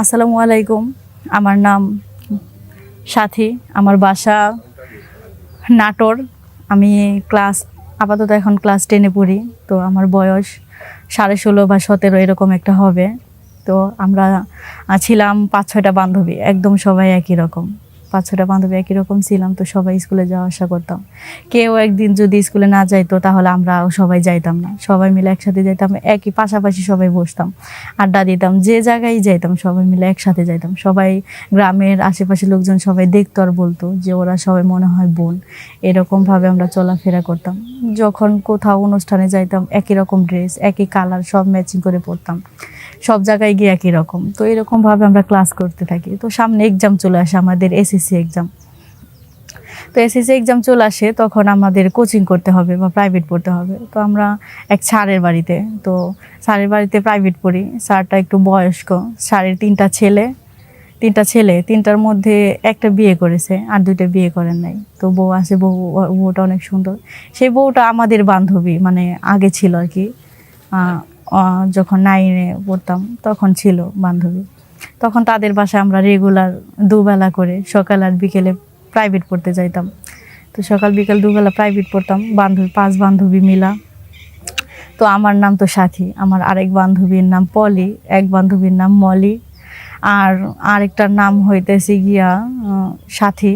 আসসালামু আলাইকুম। আমার নাম সাথী। আমার বাসা নাটোর। আমি ক্লাস, আপাতত এখন ক্লাস টেনে পড়ি। তো আমার বয়স সাড়ে ষোলো বা সতেরো এরকম একটা হবে। তো আমরা ছিলাম পাঁচ ছয়টা বান্ধবী। একদম সবাই একই রকম। পাঁচ ছটা বান্ধবী একই রকম ছিলাম, তো সবাই স্কুলে যাওয়া আসা করতাম। কেউ একদিন যদি স্কুলে না যাইতো, তাহলে আমরা সবাই যাইতাম না। সবাই মিলে একসাথে যাইতাম, একই পাশাপাশি সবাই বসতাম। আড্ডা দিতাম, যে জায়গায় যাইতাম, সবাই মিলে একসাথে যাইতাম। সবাই গ্রামের আশেপাশে লোকজন সবাই দেখতো আর বলতো যে ওরা সবাই মনে হয় বোন। এরকমভাবে আমরা চলাফেরা করতাম। যখন কোথাও অনুষ্ঠানে যাইতাম, একই রকম ড্রেস একই কালার সব ম্যাচিং করে পরতাম। সব জায়গায় গিয়ে একই রকম। তো এরকমভাবে আমরা ক্লাস করতে থাকি। তো সামনে এক্সাম চলে আসে আমাদের এসএসসি এক্সাম তো এসএসসি এক্সাম চলে আসে, তখন আমাদের কোচিং করতে হবে বা প্রাইভেট পড়তে হবে। তো আমরা এক স্যারের বাড়িতে, তো স্যারের বাড়িতে প্রাইভেট পড়ি। স্যারটা একটু বয়স্ক, স্যারের তিনটা ছেলে। তিনটা ছেলে, তিনটার মধ্যে একটা বিয়ে করেছে, আর দুইটা বিয়ে করেন নাই। তো বউ আছে, বউ, বউটা অনেক সুন্দর। সেই বউটা আমাদের বান্ধবী মানে আগে ছিল আর কি। যখন নাইনে পড়তাম, তখন ছিল বান্ধবী। তখন তাদের বাসায় আমরা রেগুলার দুবেলা করে সকাল আর বিকেলে প্রাইভেট পড়তে যাইতাম। তো সকাল, বিকাল দুবেলা প্রাইভেট পড়তাম, বান্ধবী, পাঁচ বান্ধবী মিলা। তো আমার নাম তো সাথী, আমার আরেক বান্ধবীর নাম পলি, এক বান্ধবীর নাম মলি। আর আরেকটার নাম হইতেছে গিয়া সাথী।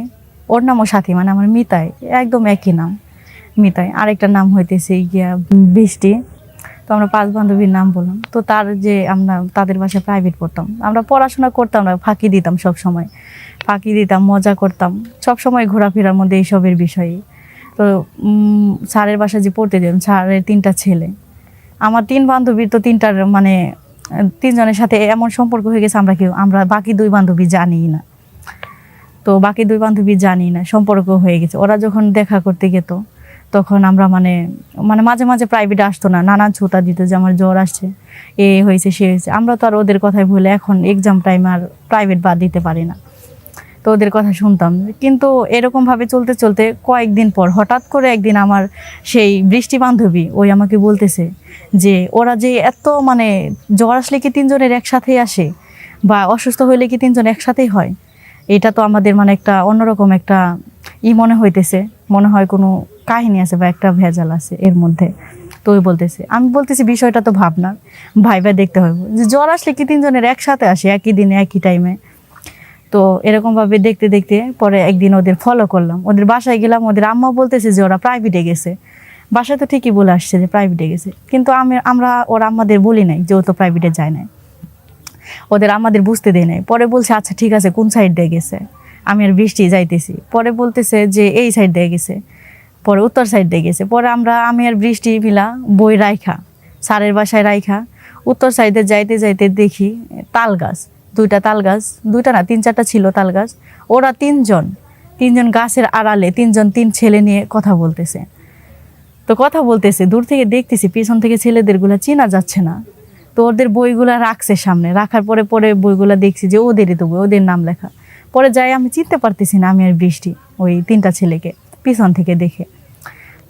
ওর নামও সাথী মানে আমার মিতাই, একদম একই নাম, মিতাই। আরেকটার নাম হইতেছে গিয়া বৃষ্টি। তো আমরা পাঁচ বান্ধবীর নাম বললাম। তো তার যে আমরা, তাদের বাসায় প্রাইভেট পড়তাম। আমরা পড়াশোনা করতাম না, ফাঁকি দিতাম সব সময় ফাঁকি দিতাম, মজা করতাম। সব সময় ঘোরাফেরার মধ্যে এইসবের বিষয়ে তো স্যারের বাসায় যে পড়তে যেতাম, স্যারের তিনটা ছেলে। আমার তিন বান্ধবীর তো তিনটার মানে তিনজনের সাথে এমন সম্পর্ক হয়ে গেছে, আমরা কেউ, আমরা বাকি দুই বান্ধবী জানি না। তো বাকি দুই বান্ধবী জানি না, সম্পর্ক হয়ে গেছে। ওরা যখন দেখা করতে যেত তখন আমরা মানে মানে মাঝে মাঝে প্রাইভেটে আসতো না, নানান ছুতা দিত যে আমার জ্বর আসছে, এ হয়েছে, সে হয়েছে। আমরা তো আর ওদের কথাই ভুলে এখন এক্সাম টাইম আর প্রাইভেট বাদ দিতে পারি না। তো ওদের কথা শুনতাম। কিন্তু এরকমভাবে চলতে চলতে কয়েকদিন পর, হঠাৎ করে একদিন আমার সেই বৃষ্টি বান্ধবী ওই আমাকে বলতেছে যে, ওরা যে এত মানে জ্বর আসলে কি তিনজনের একসাথেই আসে? বা অসুস্থ হইলে কি তিনজন একসাথেই হয়? এটা তো আমাদের মানে একটা অন্যরকম একটা ই মনে হইতেছে। মনে হয় কোনো কাহিনী আছে বা একটা ভেজাল আছে এর মধ্যে। তো ওই বলতেছে, আমি বলতেছি বিষয়টা তো ভাবনা, ভাই ভাই দেখতে হবে। যে জ্বর আসলে কি তিনজনের একসাথে আসে, একই দিনে, একই টাইমে তো এরকমভাবে দেখতে দেখতে পরে একদিন ওদের ফলো করলাম। ওদের বাসায় গেলাম, ওদের আম্মা বলতেছে যে ওরা প্রাইভেটে গেছে। বাসায় তো ঠিকই বলে আসছে যে প্রাইভেটে গেছে। কিন্তু আমি, আমরা, ওরা আমাদের বলি নাই যে ও তো প্রাইভেটে যায় নাই। ওদের আমাদের বুঝতে দেয় নাই। পরে বলছে আচ্ছা ঠিক আছে, কোন সাইড দিয়ে গেছে? আমি আর বৃষ্টি যাইতেছি। পরে বলতেছে যে এই সাইড দিয়ে গেছে। পরে উত্তর সাইড গেছে। পরে আমরা আমি আর বৃষ্টি মিলা বই রাইখা, স্যারের বাসায় রাইখা, উত্তর সাইডে যাইতে যাইতে দেখি তাল গাছ, দুইটা তাল গাছ, দুইটা না, তিন চারটা ছিল তাল গাছ। ওরা তিনজন তিনজন গাছের আড়ালে তিনজন তিন ছেলে নিয়ে কথা বলতেছে। তো কথা বলতেছে, দূর থেকে দেখতেছি পিছন থেকে ছেলেদেরগুলা চেনা যাচ্ছে না। তো ওদের বইগুলা রাখছে সামনে, রাখার পরে পরে বইগুলা দেখছি যে ওদেরই তো বই, ওদের নাম লেখা। পরে যাই আমি চিনতে পারতেছি না আমি আর বৃষ্টি, ওই তিনটা ছেলেকে পিছন থেকে দেখে।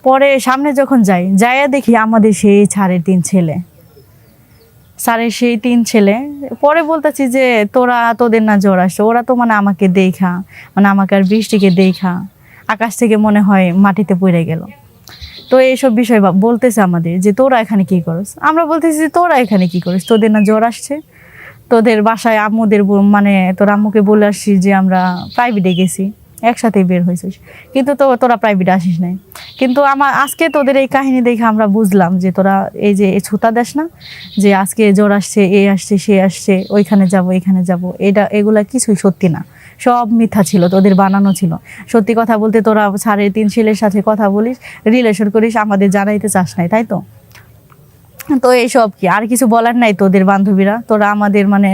পরে সামনে যখন যাই, যাইয়া দেখি আমাদের সেই ছাড়ের তিন ছেলে। স্যারের সেই তিন ছেলে। পরে বলতেছি যে, তোরা তোদের না জ্বর আসছে, ওরা তো মানে আমাকে দেখা মানে আমাকে আর বৃষ্টিকে দেখা। আকাশ থেকে মনে হয় মাটিতে পড়ে গেল। তো এইসব বিষয় বলতেছে আমাদের যে, তোরা এখানে কি করস? আমরা বলতেছি যে, তোরা এখানে কি করিস? তোদের না জ্বর আসছে? তোদের বাসায় আম্মুদের মানে তোর আম্মুকে বলে আসছি যে, আমরা প্রাইভেটে গেছি একসাথে বের হয়েছিস। কিন্তু তো তোরা প্রাইভেটে আসিস নাই। কিন্তু আমার, আজকে তোদের এই কাহিনী দেখে আমরা বুঝলাম যে তোরা এই যে ছুতা দেশ না, যে আজকে জ্বর আসছে, এ আসছে, সে আসছে, ওইখানে যাব, এখানে যাব, এটা, এগুলা কিছুই সত্যি না। সব মিথ্যা ছিল, তোদের বানানো ছিল। সত্যি কথা বলতে তোরা সাড়ে তিন ছেলের সাথে কথা বলিস রিলেশন করিস, আমাদের জানাইতে চাস নাই, তাই তো? তো এইসব কি, আর কিছু বলার নাই তোদের বান্ধবীরা? তোরা আমাদের মানে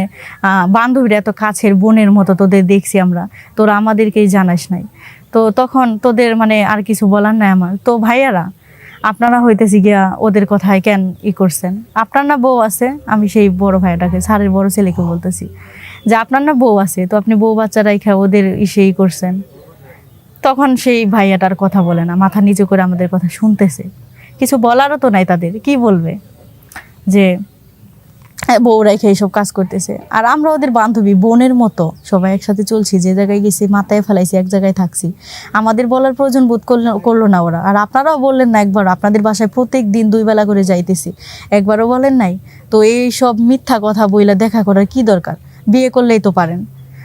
বান্ধবীরা এত কাছের বোনের মতো তোদের দেখছি আমরা। তোরা আমাদেরকেই জানাস নাই। তো তখন তোদের মানে আর কিছু বলার নাই আমার। তো ভাইয়ারা, আপনারা হইতেছি গিয়া ওদের কথায় কেন ই করছেন? আপনার না বউ আছে, আমি সেই বড় ভাইয়াটাকে, স্যারের বড় ছেলেকে বলতেছি। যে আপনার না বউ আছে, তো আপনি বউ বাচ্চা রাইখা ওদের ইসেই করছেন। তখন সেই ভাইয়াটার কথা বলে না, মাথা নিচু করে আমাদের কথা শুনতেছে। কিছু বলারও তো নাই তাদের, কি বলবে? যে বউ রেখে এইসব কাজ করতেছে। আর আমরা ওদের বান্ধবী, বোনের মতো সবাই একসাথে চলছি, যে জায়গায় গেছি, মাথায় ফেলাইছি, এক জায়গায় থাকছি। আমাদের বলার প্রয়োজন বোধ করল করল না ওরা। আর আপনারাও বললেন না একবার, আপনাদের বাসায় প্রত্যেক দিন দুই বেলা করে যাইতেছি। একবারও বলেন নাই। তো এই সব মিথ্যা কথা বইলা দেখা করার কি দরকার? বিয়ে করলেই তো পারেন।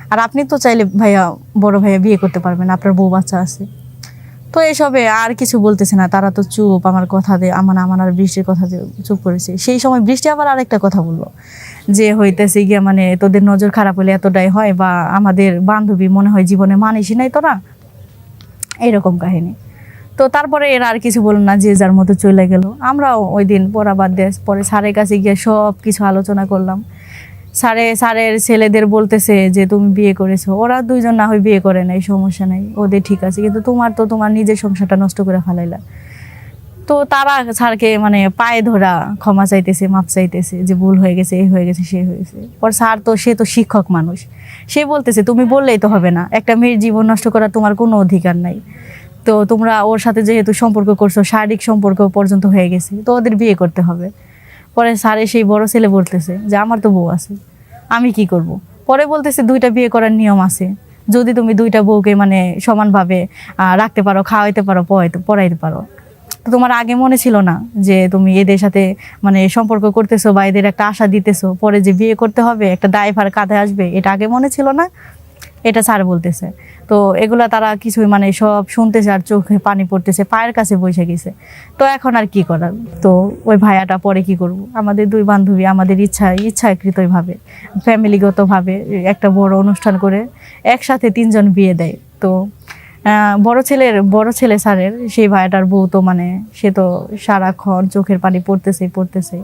আর আপনি তো চাইলে ভাইয়া, বড় ভাইয়া বিয়ে করতে পারবেন, আপনার বউ বাচ্চা আছে। তো এসবে আর কিছু বলতেছে না। তারা তো চুপ, আমার কথা দিয়ে আমার আমার আর বৃষ্টির কথা দিয়ে চুপ করেছে। সেই সময় বৃষ্টি আবার আরেকটা কথা বলল, যে হইতেছে গিয়া মানে তোদের নজর খারাপ হলে এতটাই হয় বা আমাদের বান্ধবী মনে হয় জীবনে মানিসই নাই তোরা এরকম কাহিনী। তো তারপরে এরা আর কিছু বলল না, যে যার মতো চলে গেল। আমরাও ওই দিন পড়া বাদ দিয়ে পরে স্যারের কাছে গিয়ে সব কিছু আলোচনা করলাম। স্যারে, স্যারের ছেলেদের বলতেছে যে তুমি বিয়ে করেছ। ওরা দুইজন না হয় বিয়ে করে নাই, সমস্যা নাই, ওদের ঠিক আছে। কিন্তু তোমার তো তোমার নিজের সংসারটা নষ্ট করে ফেলাইলা। তো তারা স্যারকে মানে পায়ে ধরা, ক্ষমা চাইতেছে মাপ চাইতেছে, যে ভুল হয়ে গেছে এই হয়ে গেছে, সে হয়েছে পর স্যার তো, সে তো শিক্ষক মানুষ। সে বলতেছে, তুমি বললেই তো হবে না। একটা মেয়ের জীবন নষ্ট করার তোমার কোনো অধিকার নাই। তো তোমরা ওর সাথে যেহেতু সম্পর্ক করছ, শারীরিক সম্পর্ক পর্যন্ত হয়ে গেছে, তো ওদের বিয়ে করতে হবে। পরে স্যারে সেই বড় ছেলে বলতেছে যে, আমার তো বউ আছে। আমি কি করব। পরে বলতেছে, দুইটা বিয়ে করার নিয়ম আছে। যদি তুমি দুইটা বউকে মানে সমানভাবে রাখতে পারো, খাওয়াইতে পারো পড়াইতে পড়াইতে পারো। তো তোমার আগে মনে ছিল না যে তুমি এদের সাথে মানে সম্পর্ক করতেছো বা এদের একটা আশা দিতেছো। পরে যে বিয়ে করতে হবে, একটা দায়ভার কাঁধে আসবে, এটা আগে মনে ছিল না? এটা স্যার বলতেছে। তো এগুলা তারা কিছুই মানে সব শুনতেছে আর চোখে পানি পড়তেছে, পায়ের কাছে বসে গেছে। তো এখন আর কি করার? তো ওই ভাইয়াটা পরে কি করব? আমাদের দুই বান্ধবী আমাদের ইচ্ছা, ইচ্ছাকৃতভাবে, ফ্যামিলিগতভাবে একটা বড় অনুষ্ঠান করে একসাথে তিনজন বিয়ে দেয়। তো বড় ছেলের, বড় ছেলে স্যারের, সেই ভাইয়াটার বউ তো মানে সে তো সারাক্ষণ চোখের পানি পড়তেছে পড়তেছে।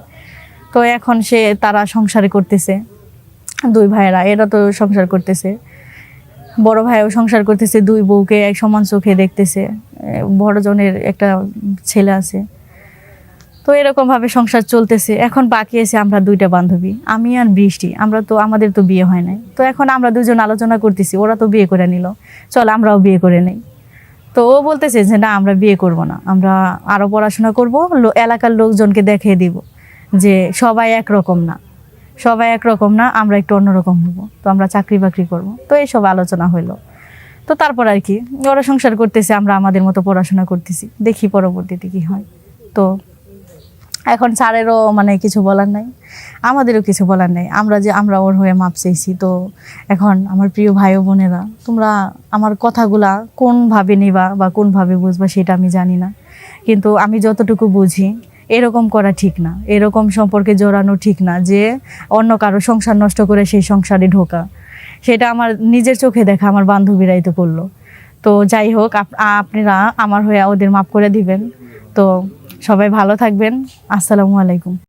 তো এখন সে তারা সংসারে করতেছে, দুই ভাইয়েরা, এরা তো সংসার করতেছে। বড় ভাইও সংসার করতেছে দুই বউকে এক সমান চোখে দেখতেছে এ, বড় জনের একটা ছেলে আছে। তো এরকম ভাবে সংসার চলতেছে। এখন বাকি আছে আমরা দুইটা বান্ধবী আমি আর বৃষ্টি। আমরা তো আমাদের তো বিয়ে হয় নাই। তো এখন আমরা দুজন আলোচনা করতেছি ওরা তো বিয়ে করে নিল। চল আমরাও বিয়ে করে নেই। তো ও বলতেছে যে না আমরা বিয়ে করব না। আমরা আরও পড়াশোনা করব এলাকার লোকজনকে দেখিয়ে দিব যে সবাই একরকম না। সবাই একরকম না, আমরা একটু অন্যরকম হব। তো আমরা চাকরি বাকরি করব। তো এইসব আলোচনা হইল তো তারপর আর কি, ওরা সংসার করতেছে, আমরা আমাদের মতো পড়াশোনা করতেছি। দেখি পরবর্তীতে কি হয়। তো এখন স্যারেরও মানে কিছু বলার নাই, আমাদেরও কিছু বলার নাই। আমরা যে আমরা ওর হয়ে মাপ চাইছি, তো এখন আমার প্রিয় ভাই বোনেরা, তোমরা আমার কথাগুলা কোনভাবে নিবা বা কোনভাবে বুঝবা সেটা আমি জানি না। কিন্তু আমি যতটুকু বুঝি এরকম করা ঠিক না। এরকম সম্পর্কে জোরানো ঠিক না যে অন্য কারও সংসার নষ্ট করে সেই সংসারে ঢোকা। সেটা আমার নিজের চোখে দেখা, আমার বান্ধবীরাই তো করল। তো যাই হোক, আপ- আপনারা আমার হয়ে ওদের মাফ করে দিবেন। তো সবাই ভালো থাকবেন। আসসালামু আলাইকুম।